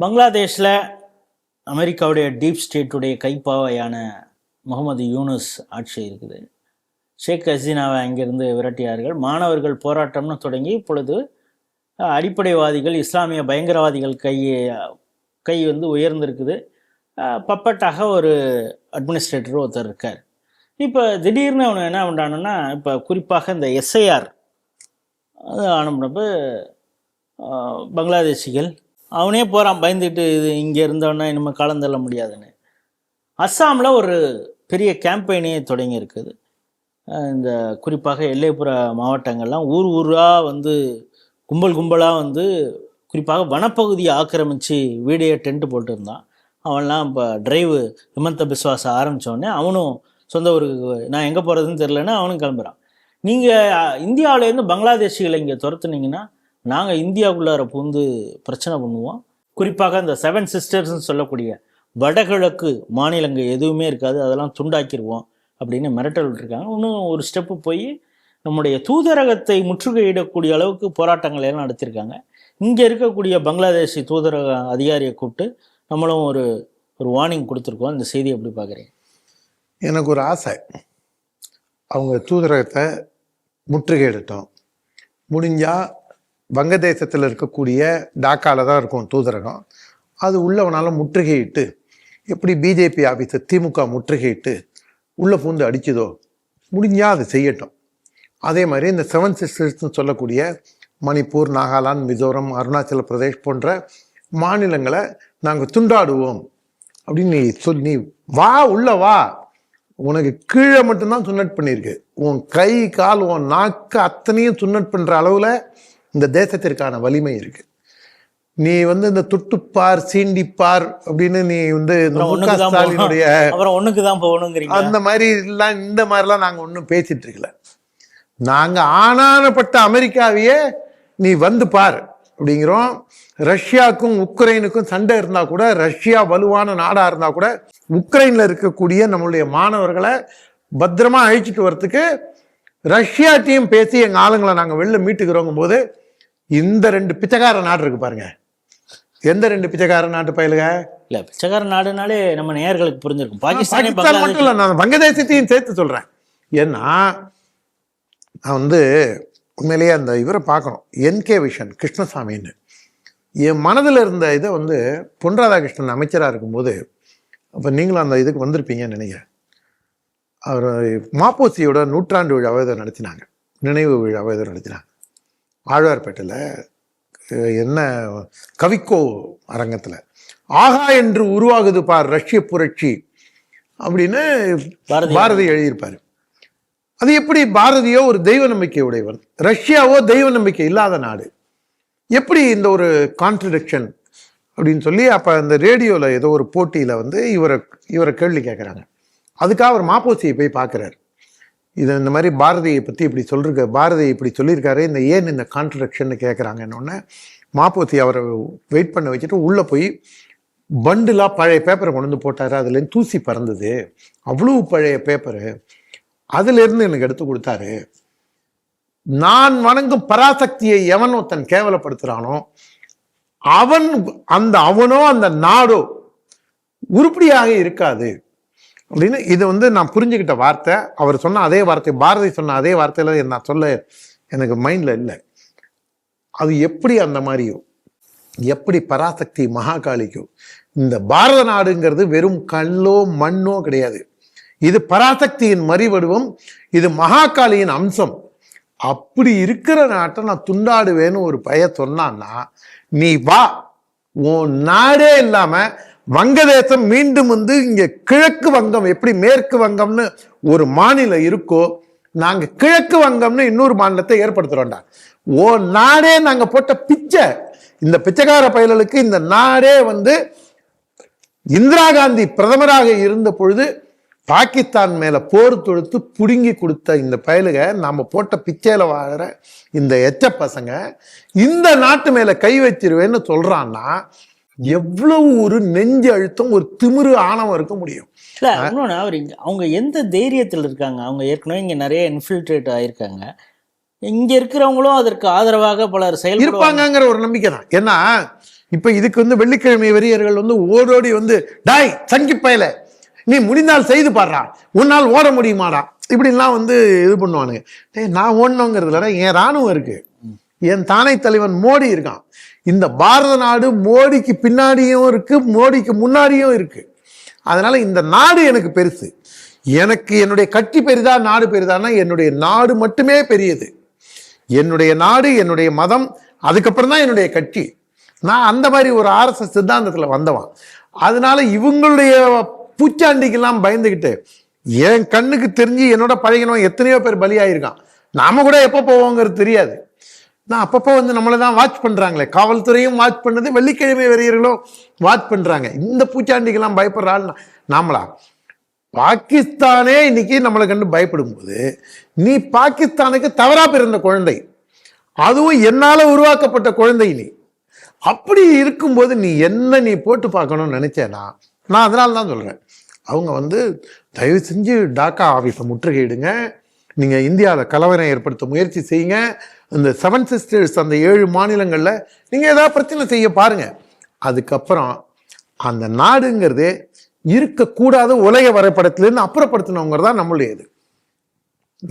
பங்களாதேஷில் அமெரிக்காவுடைய டீப் ஸ்டேட்டுடைய கைப்பாவையான முகமது யூனுஸ் ஆட்சி இருக்குது. ஷேக் ஹசீனாவை அங்கிருந்து விரட்டியார்கள். மாணவர்கள் போராட்டம்னு தொடங்கி இப்பொழுது அடிப்படைவாதிகள் இஸ்லாமிய பயங்கரவாதிகள் கை கை வந்து உயர்ந்திருக்குது. பப்பட்டாக ஒரு அட்மினிஸ்ட்ரேட்டர் ஒருத்தர் இருக்கார். இப்போ திடீர்னு அவனு என்ன பண்ணுறானுன்னா இப்போ குறிப்பாக இந்த எஸ்ஐஆர் அது அனுப்பினப்போ பங்களாதேஷிகள் அவனே போகிறான் பயந்துட்டு இது இங்கே இருந்தவனா இனிமேல் காலம் தள்ள முடியாதுன்னு. அஸ்ஸாமில் ஒரு பெரிய கேம்பெயினே தொடங்கியிருக்குது. இந்த குறிப்பாக எல்லைப்புற மாவட்டங்கள்லாம் ஊர் ஊராக வந்து கும்பல் கும்பலாக வந்து குறிப்பாக வனப்பகுதியை ஆக்கிரமித்து வீடியோ டென்ட் போட்டுருந்தான். அவன்லாம் இப்போ டிரைவு ஹிமந்த பிஸ்வாஸ் ஆரம்பித்தோடனே அவனும் சொந்த ஊருக்கு நான் எங்கே போகிறதுன்னு தெரிலன்னு அவனும் கிளம்புறான். நீங்கள் இந்தியாவிலேருந்து பங்களாதேஷிகளை இங்கே துரத்துனீங்கன்னா நாங்கள் இந்தியாவுக்குள்ளார புகுந்து பிரச்சனை பண்ணுவோம். குறிப்பாக இந்த செவன் சிஸ்டர்ஸ்ன்னு சொல்லக்கூடிய வடகிழக்கு மாநிலங்கள் எதுவுமே இருக்காது. அதெல்லாம் துண்டாக்கிடுவோம் அப்படின்னு மிரட்டல் விட்டுருக்காங்க இன்னும் ஒரு ஸ்டெப்பு போய் நம்முடைய தூதரகத்தை முற்றுகையிடக்கூடிய அளவுக்கு போராட்டங்கள் எல்லாம் நடத்தியிருக்காங்க இங்கே இருக்கக்கூடிய பங்களாதேஷி தூதரக அதிகாரியை கூப்பிட்டு நம்மளும் ஒரு ஒரு வார்னிங் கொடுத்துருக்கோம். இந்த செய்தி எப்படி பார்க்குறீங்க? எனக்கு ஒரு ஆசை. அவங்க தூதரகத்தை முற்றுகையிடட்டும். முடிஞ்சால் வங்கதேசத்தில் இருக்கக்கூடிய டாக்காவில் தான் இருக்கும் தூதரகம். அது உள்ளவனால் முற்றுகையிட்டு எப்படி பிஜேபி ஆஃபீஸை திமுக முற்றுகையிட்டு உள்ளே பூந்து அடிச்சதோ முடிஞ்சால் அதை செய்யட்டும். அதே மாதிரி இந்த செவன் சிஸ்டர்ஸ்னு சொல்லக்கூடிய மணிப்பூர் நாகாலாந்து மிசோரம் அருணாச்சல பிரதேஷ் போன்ற மாநிலங்களை நாங்கள் துண்டாடுவோம் அப்படின்னு நீ சொல் நீ வா உள்ள வா. உனக்கு கீழே மட்டும்தான் சுன்னட் பண்ணியிருக்கு. உன் கை கால் உன் நாக்கு அத்தனையும் சுன்னட் பண்ணுற அளவில் இந்த தேசத்திற்கான வலிமை இருக்கு. நீ வந்து இந்த துட்டுப்பார் சீண்டிப்பார் அப்படின்னு நீ வந்து இந்த மு க ஸ்டாலினுடைய போகணும். அப்புறம் ஒண்ணுக்கு தான் போகணுங்கிறீங்க. அந்த மாதிரி எல்லாம் இந்த மாதிரிலாம் நாங்க ஒன்றும் பேசிட்டு இருக்கல. நாங்க ஆனானப்பட்ட அமெரிக்காவையே நீ வந்து பார் அப்படிங்கிறோம். ரஷ்யாவுக்கும் உக்ரைனுக்கும் சண்டை இருந்தா கூட ரஷ்யா வலுவான நாடா இருந்தா கூட உக்ரைன்ல இருக்கக்கூடிய நம்மளுடைய மாணவர்களை பத்திரமா அழிச்சிட்டு வர்றதுக்கு ரஷ்யா டீம் பேசி எங்க ஆளுங்களை நாங்க வெளில மீட்டுக்கிறோங்கும் போது இந்த ரெண்டு பிச்சைக்கார நாடு இருக்கு பாருங்க. எந்த ரெண்டு பிச்சைக்கார நாட்டு பயலுக? இல்ல பிச்சைக்கார நாடுனாலே நம்ம நேயர்களுக்கு புரிஞ்சிருக்கும். பாகிஸ்தானே மட்டும் இல்லை நான் வங்கதேசத்தையும் சேர்த்து சொல்றேன். ஏன்னா நான் வந்து உண்மையிலேயே அந்த இவரை பார்க்கணும். என்கே விஷன் கிருஷ்ணசாமின்னு. என் மனதில் இருந்த இதை வந்து பொன் ராதாகிருஷ்ணன் அமைச்சராக இருக்கும்போது அப்போ நீங்களும் அந்த இதுக்கு வந்திருப்பீங்கன்னு நினைக்கிறேன். அவர் மாப்போசியோட நூற்றாண்டு விழாவை இதை நடத்தினாங்க. நினைவு விழாவை இதை நடத்தினாங்க. ஆழ்வார்பேட்டையில் என்ன கவிக்கோ அரங்கத்தில் ஆகா என்று உருவாகுது பார் ரஷ்ய புரட்சி அப்படின்னு பாரதி பாரதி எழுதியிருப்பாரு. அது எப்படி பாரதியோ ஒரு தெய்வ நம்பிக்கை உடையவர் ரஷ்யாவோ தெய்வ நம்பிக்கை இல்லாத நாடு. எப்படி இந்த ஒரு கான்ட்ரடிக்ஷன் அப்படின்னு சொல்லி அப்போ அந்த ரேடியோவில் ஏதோ ஒரு போட்டியில் வந்து இவரை இவரை கேள்வி கேட்குறாங்க அதுக்காக அவர் மாப்போசியை போய் பார்க்குறாரு இது இந்த மாதிரி பாரதியை பற்றி இப்படி சொல்லிருக்க பாரதி இப்படி சொல்லியிருக்காரு. இந்த ஏன் இந்த கான்ட்ரடிக்ஷன் கேட்குறாங்கன்னொன்னே மாப்போத்தி அவரை வெயிட் பண்ண வச்சுட்டு உள்ளே போய் பண்டிலாக பழைய பேப்பரை கொண்டு வந்து போட்டார். அதுலேருந்து தூசி பறந்தது. அவ்வளவு பழைய பேப்பரு அதுலேருந்து எனக்கு எடுத்து கொடுத்தாரு. நான் வணங்கும் பராசக்தியை எவன் ஒருத்தன் கேவலப்படுத்துகிறானோ அவன் அந்த அவனோ அந்த நாடோ உருப்படியாக இருக்காது. அப்படின்னு இது வந்து நான் புரிஞ்சுக்கிட்ட வார்த்தை அவர் சொன்ன அதே வார்த்தை பாரதி சொன்ன அதே வார்த்தையில் நான் சொல்ல எனக்கு மைண்டில் இல்லை. அது எப்படி அந்த மாதிரியோ எப்படி பராசக்தி மகாகாளிக்கோ இந்த பாரத நாடுங்கிறது வெறும் கல்லோ மண்ணோ கிடையாது. இது பராசக்தியின் மறிவடிவம் இது மகாகாளியின் அம்சம். அப்படி இருக்கிற நாட்டை நான் துண்டாடுவேன்னு ஒரு பய சொன்னான்னா நீ வா உன் நாடே இல்லாமல் வங்கதேசம் மீண்டும் வந்து இங்க கிழக்கு வங்கம் எப்படி மேற்கு வங்கம்னு ஒரு மாநிலம் இருக்கோ நாங்க கிழக்கு வங்கம்னு இன்னொரு மாநிலத்தை ஏற்படுத்துறோம்டா. ஓ நாடே நாங்க போட்ட பிச்சை. இந்த பிச்சைக்கார பயல்களுக்கு இந்த நாடே வந்து இந்திரா காந்தி பிரதமராக இருந்த பொழுது பாகிஸ்தான் மேல போர் தொடுத்து புடுங்கி கொடுத்த இந்த பயலுக நாம போட்ட பிச்சையில வாழற இந்த எச்ச பசங்க இந்த நாட்டு மேல கை வச்சிருவேன்னு சொல்றான்னா எவ்வளவு ஒரு நெஞ்சு அழுத்தம் ஒரு திமிரு ஆணவம் இருக்க முடியும். இல்ல இன்னொன்று அவர் அவங்க எந்த தைரியத்தில் இருக்காங்க? அவங்க ஏற்கனவே இங்க நிறைய இன்ஃபில்ட்ரேட் ஆயிருக்காங்க. இங்க இருக்கிறவங்களும் அதற்கு ஆதரவாக பலர் செயல்படுவாங்க. இருப்பாங்கங்கிற ஒரு நம்பிக்கை தான். ஏன்னா இப்ப இதுக்கு வந்து வெள்ளிக்கிழமை வெறியர்கள் வந்து ஓடோடி வந்து டாய் சங்கி பயல நீ முடிந்தால் செய்து பாடுறா உன்னால் ஓட முடியுமாடா? இப்படிலாம் வந்து இது பண்ணுவானுங்க. டேய் நான் ஓடணுங்கிறதுல என் ராணுவம் இருக்கு. என் தானை தலைவன் மோடி இருக்கான். இந்த பாரத நாடு மோடிக்கு பின்னாடியும் இருக்கு மோடிக்கு முன்னாடியும் இருக்கு. அதனால இந்த நாடு எனக்கு பெருசு. எனக்கு என்னுடைய கட்சி பெரிதா நாடு பெரிதான்னா என்னுடைய நாடு மட்டுமே பெரியது. என்னுடைய நாடு என்னுடைய மதம் அதுக்கப்புறம் தான் என்னுடைய கட்சி. நான் அந்த மாதிரி ஒரு ஆர்எஸ்எஸ் சித்தாந்தத்தில் வந்தவன். அதனால இவங்களுடைய பூச்சாண்டிக்கெல்லாம் பயந்துக்கிட்டு என் கண்ணுக்கு தெரிஞ்சு என்னோட பழகினவன் எத்தனையோ பேர் பலியாயிருக்கான். நாம கூட எப்போ போவோங்கிறது தெரியாது. நான் அப்பப்போ வந்து நம்மளை தான் வாட்ச் பண்ணுறாங்களே காவல்துறையும் வாட்ச் பண்ணது வெள்ளிக்கிழமை வெறியர்களும் வாட்ச் பண்ணுறாங்க இந்த பூச்சாண்டிக்கெல்லாம் பயப்படுற ஆள் நாமளா? பாகிஸ்தானே இன்னைக்கு நம்மளை கண்டு பயப்படும் போது நீ பாகிஸ்தானுக்கு தவறாக பிறந்த குழந்தை. அதுவும் என்னால் உருவாக்கப்பட்ட குழந்தை நீ. அப்படி இருக்கும்போது நீ என்ன நீ போட்டு பார்க்கணும்னு நினச்சேனா நான் அதனால தான் சொல்கிறேன் அவங்க வந்து தயவு செஞ்சு டாக்கா ஆஃபீஸை முற்றுகையிடுங்க. நீங்கள் இந்தியாவில் கலவரம் ஏற்படுத்த முயற்சி செய்யுங்க. இந்த செவன் சிஸ்டர்ஸ் அந்த ஏழு மாநிலங்களில் நீங்கள் ஏதாவது பிரச்சனை செய்ய பாருங்க. அதுக்கப்புறம் அந்த நாடுங்கிறது இருக்கக்கூடாத உலக வரைபடத்திலேருந்து அப்புறப்படுத்தினவங்க தான் நம்மளுடையது.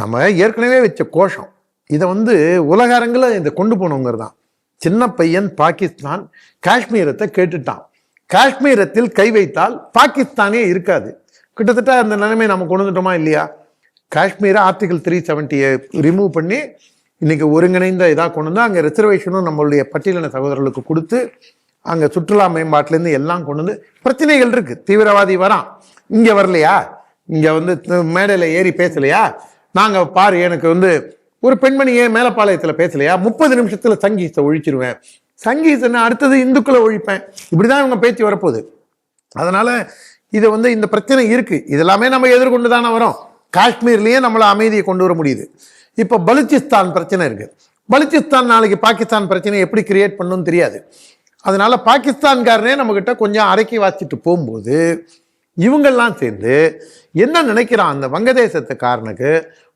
நம்ம ஏற்கனவே வச்ச கோஷம். இதை வந்து உலக அரங்கில் இதை கொண்டு போனவங்க தான். சின்ன பையன் பாகிஸ்தான் காஷ்மீரத்தை கேட்டுட்டான். காஷ்மீரத்தில் கை வைத்தால் பாகிஸ்தானே இருக்காது. கிட்டத்தட்ட அந்த நிலைமை நம்ம கொண்டு வந்துட்டோமா இல்லையா? காஷ்மீரை ஆர்டிகல் த்ரீ செவன்ட்டியை ரிமூவ் பண்ணி இன்னைக்கு ஒருங்கிணைந்த இதாக கொண்டு வந்து அங்கே ரிசர்வேஷனும் நம்மளுடைய பட்டியலின சகோதரர்களுக்கு கொடுத்து அங்கே சுற்றுலா மேம்பாட்டிலேருந்து எல்லாம் கொண்டு வந்து பிரச்சனைகள் இருக்குது தீவிரவாதி வரான். இங்கே வரலையா? இங்கே வந்து மேடையில் ஏறி பேசலையா? நாங்கள் பாரு எனக்கு வந்து ஒரு பெண்மணி ஏன் மேலப்பாளையத்தில் பேசலையா? முப்பது நிமிஷத்தில் சங்கீதத்தை ஒழிச்சிருவேன். சங்கீதனை அடுத்தது இந்துக்களை ஒழிப்பேன். இப்படிதான் இவங்க பேச்சு வரப்போகுது. அதனால் இது வந்து இந்த பிரச்சனை இருக்குது இதெல்லாமே நம்ம எதிர்கொண்டு தானே வரோம். காஷ்மீர்லேயே நம்மளை அமைதியை கொண்டு வர முடியுது. இப்போ பலுச்சிஸ்தான் பிரச்சனை இருக்குது பலுச்சிஸ்தான் நாளைக்கு பாகிஸ்தான் பிரச்சனையை எப்படி கிரியேட் பண்ணணும்னு தெரியாது. அதனால் பாகிஸ்தான்காரனே நம்மக்கிட்ட கொஞ்சம் அரைக்கி வாசிட்டு போகும்போது இவங்கெல்லாம் சேர்ந்து என்ன நினைக்கிறான் அந்த வங்கதேசத்துக்காரனுக்கு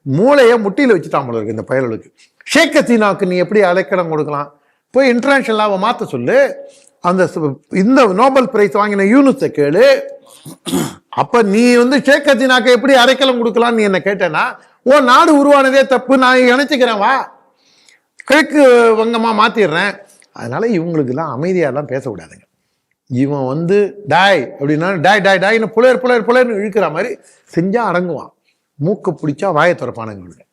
மூளையை முட்டியில் வச்சுட்டான் போல இருக்கு இந்த பயலுக்கு. ஷேக் ஹசீனாவுக்கு நீ எப்படி அழைக்கடம் கொடுக்கலாம்? போய் இன்டர்நேஷனலாவை மாற்ற சொல்லு. அந்த இந்த நோபல் பிரைஸ் வாங்கின யூனிஸை கேளு. அப்ப நீ வந்து ஷேக் ஹசீனாக்கு எப்படி அரைக்கலம் கொடுக்கலாம்னு நீ என்ன கேட்டேன்னா ஓ நாடு உருவானதே தப்பு நான் இணைச்சிக்கிறேன் வா. கிழக்கு வங்கமா மாத்திடுறேன். அதனால இவங்களுக்கெல்லாம் அமைதியாலாம் பேசக்கூடாதுங்க. இவன் வந்து டாய் அப்படின்னா டாய் டாய் டாய்னு புலர் புலர் புலர்னு இழுக்கிற மாதிரி செஞ்சா அடங்குவான். மூக்கை பிடிச்சா வாயை திறப்பானுங்க